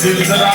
सिलसिला